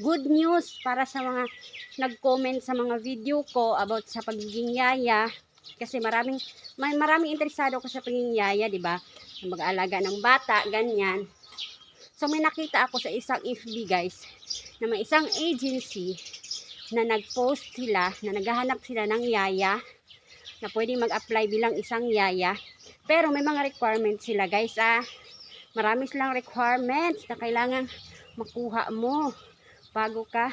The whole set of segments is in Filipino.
good news para sa mga nag-comment sa mga video ko about sa pagiging yaya. Kasi maraming, may maraming interesado ko sa pagiging yaya, di ba? Mag-aalaga ng bata, ganyan. So may nakita ako sa isang FB guys, na may isang agency na nag-post sila, na naghahanap sila ng yaya, na pwedeng mag-apply bilang isang yaya. Pero may mga requirements sila guys ah. Marami silang requirements na kailangan makuha mo bago ka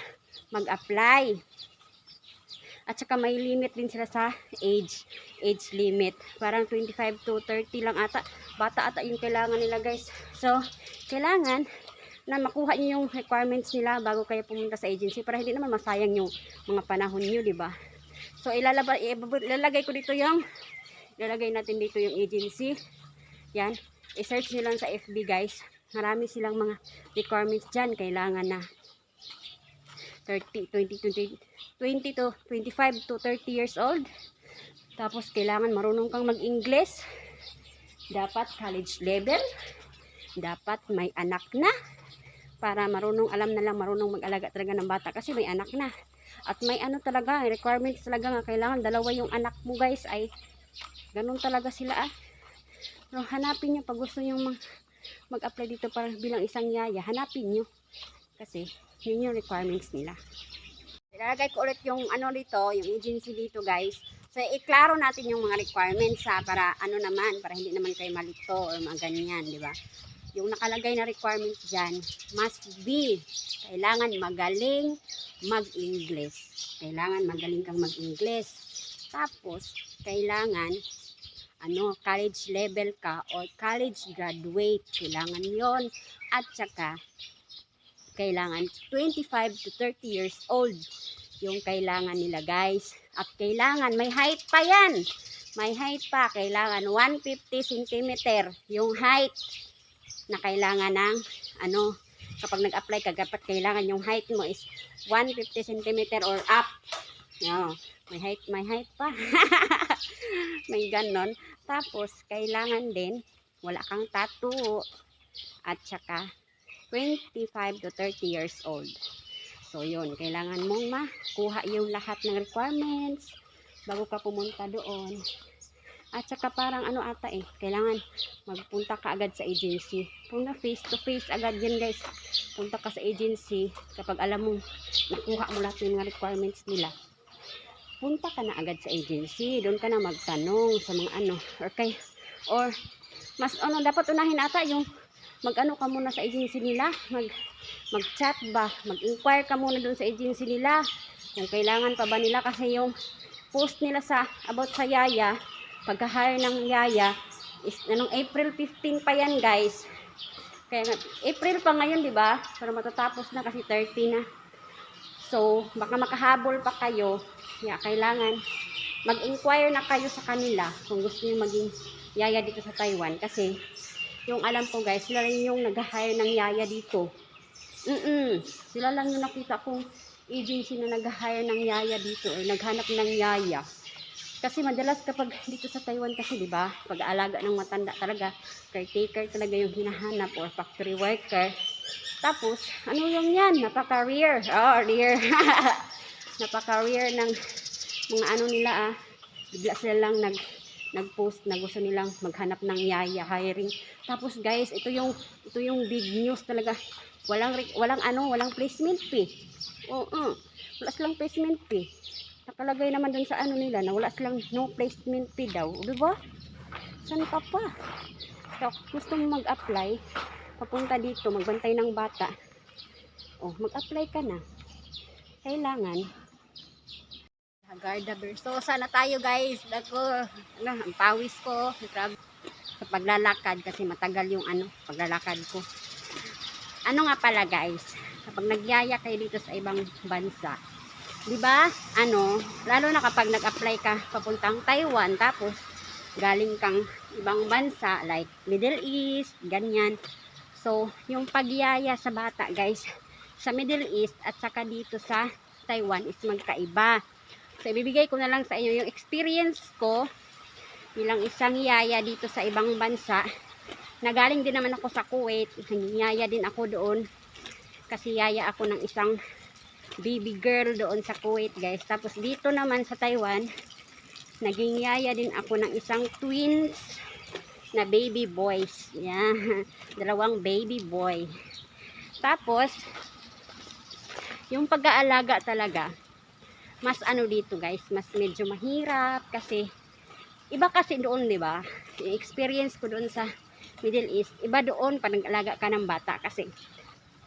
mag-apply. At saka may limit din sila sa age, age limit. Parang 25 to 30 lang ata. Bata ata yung kailangan nila guys. So, kailangan na makuha niyo yung requirements nila bago kayo pumunta sa agency para hindi naman masayang yung mga panahon niyo, di ba? So, ilalagay ko dito yung ilalagay natin dito yung agency. Yan. I-search nyo lang sa FB guys. Marami silang mga requirements dyan. Kailangan na 30, 20, 20, 20 to 25 to 30 years old. Tapos kailangan marunong kang mag-English. Dapat college level. Dapat may anak na. Para marunong, alam na lang marunong mag-alaga talaga ng bata kasi may anak na. At may ano talaga, requirements talaga nga kailangan dalawa yung anak mo guys ay ganun talaga sila ah. Pero hanapin nyo pag gusto nyo mag- mag-apply dito para bilang isang yaya, hanapin nyo. Kasi yun yung requirements nila. Ilalagay ko ulit yung ano dito, yung agency dito guys. So, iklaro natin yung mga requirements ha, para ano naman, para hindi naman kayo malito or mga ganyan, di ba? Yung nakalagay na requirements dyan, must be, kailangan magaling mag-English. Kailangan magaling kang mag-English. Tapos, kailangan, ano, college level ka or college graduate. Kailangan yon At saka, kailangan 25 to 30 years old yung kailangan nila guys. At kailangan, may height pa yan. May height pa. Kailangan 150 cm yung height na kailangan ng ano, kapag nag-apply ka, dapat kailangan yung height mo is 150 cm or up. No, may height, may height pa. may ganon. Tapos, kailangan din, wala kang tattoo. At saka, 25 to 30 years old. So, yun. Kailangan mong makuha yung lahat ng requirements bago ka pumunta doon. At saka parang ano ata eh, kailangan magpunta ka agad sa agency. Punta face to face agad yan guys. Punta ka sa agency kapag alam mong nakuha mo lahat ng mga requirements nila. Punta ka na agad sa agency. Doon ka na magtanong sa mga ano. Or kay, or mas ano, dapat unahin ata yung mag-ano ka muna sa agency nila. Mag, mag-chat ba? Mag-inquire ka muna doon sa agency nila. Kung kailangan pa ba nila kasi yung post nila sa about sa Yaya, pagka-hire ng Yaya is anong April 15 pa yan, guys. Kaya April pa ngayon, 'di ba? Pero matatapos na kasi 30 na. So, baka makahabol pa kayo. Kaya kailangan mag-inquire na kayo sa kanila kung gusto niyo maging yaya dito sa Taiwan kasi yung alam ko guys, sila rin yung nag-hire ng yaya dito. Mm Sila lang yung nakita kong agency na nag-hire ng yaya dito or naghanap ng yaya. Kasi madalas kapag dito sa Taiwan kasi 'di ba, pag-aalaga ng matanda talaga, caretaker talaga yung hinahanap or factory worker. Tapos, ano yung yan? Napaka-rare. Oh, rare. Napaka-rare ng mga ano nila ah. Bigla sila lang nag nag-post na gusto nilang maghanap ng yaya hiring. Tapos guys, ito yung ito yung big news talaga. Walang walang ano, walang placement fee. Oo. Wala silang placement fee. Nakalagay naman dun sa ano nila na wala silang no placement fee daw. Di ba? Saan ka pa? So, gusto mo mag-apply, papunta dito, magbantay ng bata. Oh, mag-apply ka na. Kailangan. Garda So, sana tayo guys. Dako, ano, ang pawis ko. Grabe. Sa paglalakad kasi matagal yung ano, paglalakad ko. Ano nga pala guys, kapag nagyaya kayo dito sa ibang bansa, 'di ba? Ano, lalo na kapag nag-apply ka papuntang Taiwan tapos galing kang ibang bansa like Middle East, ganyan. So, yung pagyaya sa bata, guys, sa Middle East at saka dito sa Taiwan is magkaiba. So, ibibigay ko na lang sa inyo yung experience ko bilang isang yaya dito sa ibang bansa. Nagaling din naman ako sa Kuwait, nangyaya din ako doon. Kasi yaya ako ng isang baby girl doon sa Kuwait guys. Tapos dito naman sa Taiwan, naging yaya din ako ng isang twins na baby boys. Yan. Dalawang baby boy. Tapos, yung pag-aalaga talaga, mas ano dito guys, mas medyo mahirap kasi iba kasi doon, 'di ba? Experience ko doon sa Middle East, iba doon pag nag-alaga ka ng bata kasi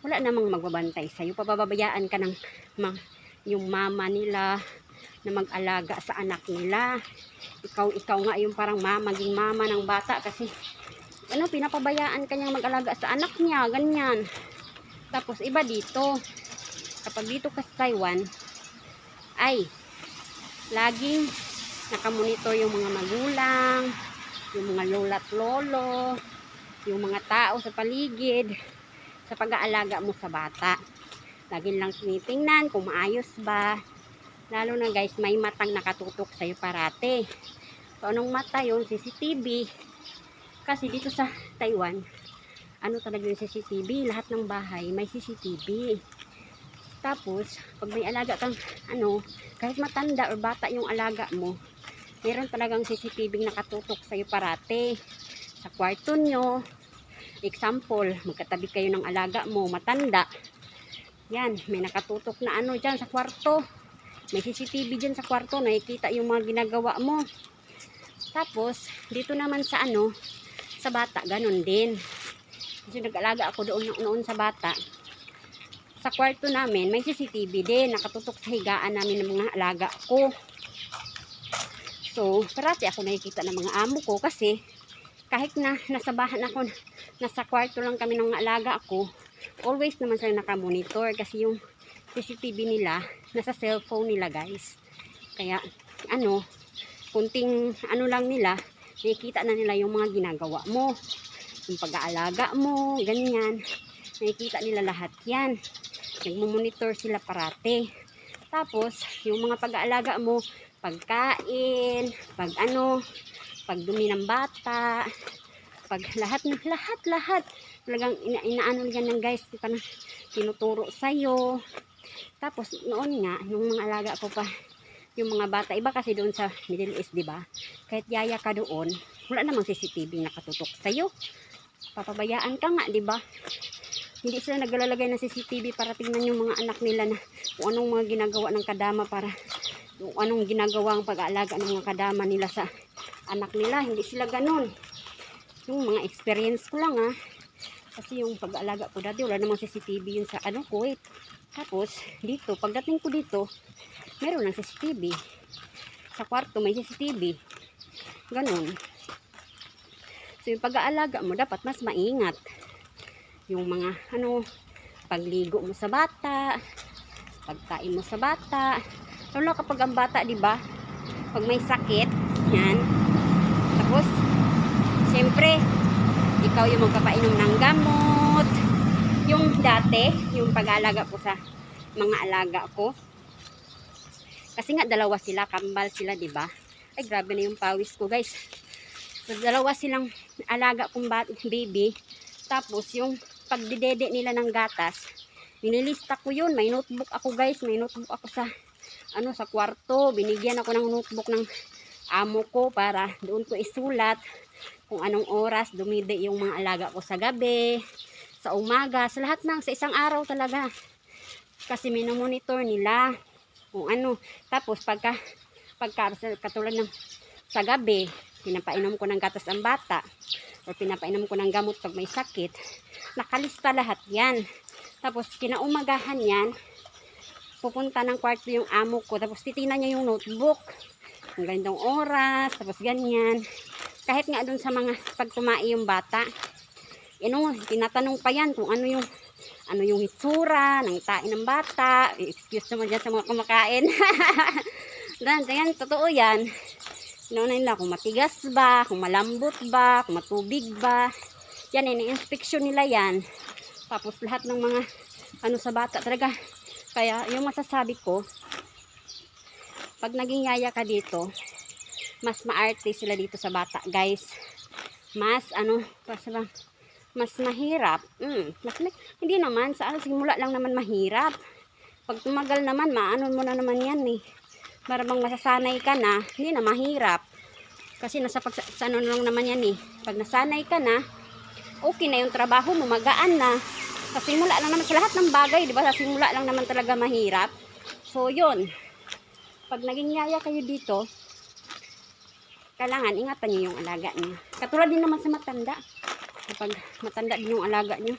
wala namang magbabantay sa'yo. Pababayaan ka ng ma- yung mama nila na mag-alaga sa anak nila. Ikaw, ikaw nga yung parang mama, maging mama ng bata kasi ano, pinapabayaan ka niyang mag-alaga sa anak niya, ganyan. Tapos iba dito, kapag dito ka sa Taiwan, ay, laging nakamonitor yung mga magulang, yung mga lola at lolo, yung mga tao sa paligid, sa pag-aalaga mo sa bata. Lagi lang tinitingnan kung maayos ba. Lalo na guys, may matang nakatutok sa'yo parate. So, anong mata yun? CCTV. Kasi dito sa Taiwan, ano talaga yung CCTV? Lahat ng bahay may CCTV. Tapos, pag may alaga kang, ano, kahit matanda or bata yung alaga mo, meron talagang CCTV nakatutok sa'yo parate. Sa kwarto nyo, example, magkatabi kayo ng alaga mo, matanda, yan, may nakatutok na ano dyan sa kwarto. May CCTV dyan sa kwarto, nakikita yung mga ginagawa mo. Tapos, dito naman sa ano, sa bata, ganun din. Kasi nag-alaga ako doon noon sa bata. Sa kwarto namin, may CCTV din, nakatutok sa higaan namin ng mga alaga ko. So, parati ako nakikita ng mga amo ko kasi kahit na nasa bahan ako, nasa kwarto lang kami ng alaga ko, always naman sila nakamonitor kasi yung CCTV nila, nasa cellphone nila guys. Kaya, ano, kunting ano lang nila, nakikita na nila yung mga ginagawa mo. Yung pag-aalaga mo, ganyan. Nakikita nila lahat yan. Nagmumonitor sila parate. Tapos, yung mga pag-aalaga mo, pagkain, pag ano, pagdumi ng bata, pag lahat na lahat lahat. Talagang ina, inaano yan ng guys di pa na tinuturo sa'yo. Tapos noon nga nung mga alaga ko pa yung mga bata iba kasi doon sa Middle East di ba? Kahit yaya ka doon wala namang CCTV nakatutok sa'yo. Papabayaan ka nga di ba hindi sila naglalagay ng CCTV para tingnan yung mga anak nila na kung anong mga ginagawa ng kadama para kung anong ginagawa ang pag-aalaga ng mga kadama nila sa anak nila. Hindi sila ganun. Yung mga experience ko lang ah. Kasi yung pag-aalaga ko dati wala namang CCTV yun sa ano Kuwait tapos dito pagdating ko dito meron ng CCTV sa kwarto may CCTV ganun. So yung pag-aalaga mo dapat mas maingat yung mga ano pagligo mo sa bata pagkain mo sa bata lalo kapag ang bata di ba pag may sakit yan tapos Siyempre, ikaw yung magpapainom ng gamot. Yung dati, yung pag-aalaga ko sa mga alaga ko. Kasi nga dalawa sila, kambal sila, 'di ba? Ay grabe na yung pawis ko, guys. So, dalawa silang alaga kong baby. Tapos yung pagdidede nila ng gatas, nililista ko yun. May notebook ako, guys. May notebook ako sa ano sa kwarto. Binigyan ako ng notebook ng amo ko para doon ko isulat kung anong oras dumide yung mga alaga ko sa gabi, sa umaga, sa lahat ng, sa isang araw talaga. Kasi minomonitor nila kung ano. Tapos pagka, pagka katulad ng sa gabi, pinapainom ko ng gatas ang bata. O pinapainom ko ng gamot pag may sakit, nakalista lahat yan. Tapos kinaumagahan yan, pupunta ng kwarto yung amo ko, tapos titingnan niya yung notebook, ang ganitong oras, tapos ganyan. Kahit nga doon sa mga pagtumai yung bata. Ano, tinatanong pa yan kung ano yung ano yung hitsura ng tain ng bata. Excuse naman dyan sa mga kumakain. Dan, yan, totoo yan ano nila kung matigas ba kung malambot ba, kung matubig ba yan, ini-inspection nila yan tapos lahat ng mga ano sa bata talaga kaya yung masasabi ko pag naging yaya ka dito mas maarte sila dito sa bata guys mas ano kasi bang mas mahirap. Mm, mas ma- hindi naman, sa simula lang naman mahirap. Pag tumagal naman, maano mo na naman yan eh. Para bang masasanay ka na, hindi na mahirap. Kasi nasa pag, ano lang naman yan eh. Pag nasanay ka na, okay na yung trabaho mo, magaan na. Sa simula lang naman, sa lahat ng bagay, di ba? Sa simula lang naman talaga mahirap. So, yun. Pag naging yaya kayo dito, kailangan ingatan niyo yung alaga niyo. Katulad din naman sa matanda. Kapag matanda din yung alaga niyo,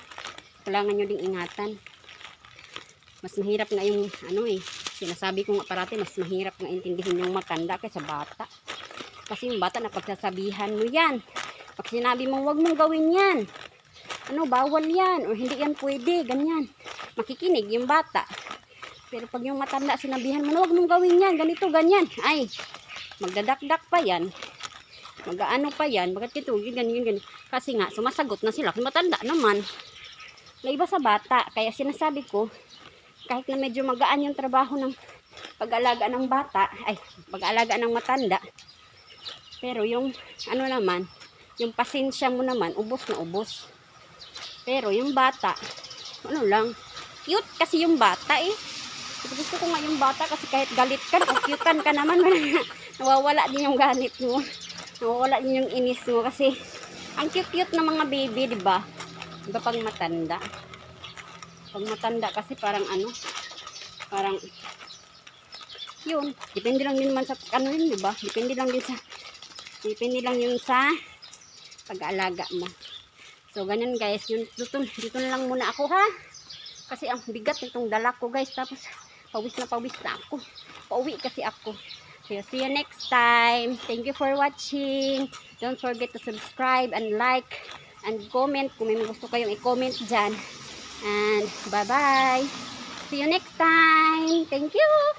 kailangan niyo ding ingatan. Mas mahirap nga yung ano eh, sinasabi ko nga parati, mas mahirap nga intindihin yung matanda kaysa bata. Kasi yung bata napagsasabihan mo yan. Pag sinabi mo, wag mong gawin yan. Ano, bawal yan. O hindi yan pwede, ganyan. Makikinig yung bata. Pero pag yung matanda sinabihan mo, wag mong gawin yan, ganito, ganyan. Ay, magdadakdak pa yan. Mag-ano pa yan, bakit ito, ganyan, ganyan. Kasi nga, sumasagot na sila. Matanda naman, na iba sa bata. Kaya sinasabi ko, kahit na medyo magaan yung trabaho ng pag-alaga ng bata, ay, pag-alaga ng matanda, pero yung, ano naman, yung pasensya mo naman, ubos na ubos. Pero yung bata, ano lang, cute kasi yung bata eh. Gusto ko nga yung bata kasi kahit galit ka, o cutean ka naman, nawawala din yung ganit mo. Nawawala din yung inis mo kasi ang cute-cute ng mga baby, di ba? Iba pag matanda. Pag matanda kasi parang ano, parang yun, depende lang din naman sa ano yun, di ba? Depende lang din sa depende lang yun sa pag-aalaga mo. So, ganyan guys, yun, dito, dito na lang muna ako ha. Kasi ang bigat nitong dala ko guys, tapos pawis na pawis na ako. Pauwi kasi ako. So, see you next time. Thank you for watching. Don't forget to subscribe and like and comment kung may gusto kayong i-comment dyan. And bye-bye. See you next time. Thank you.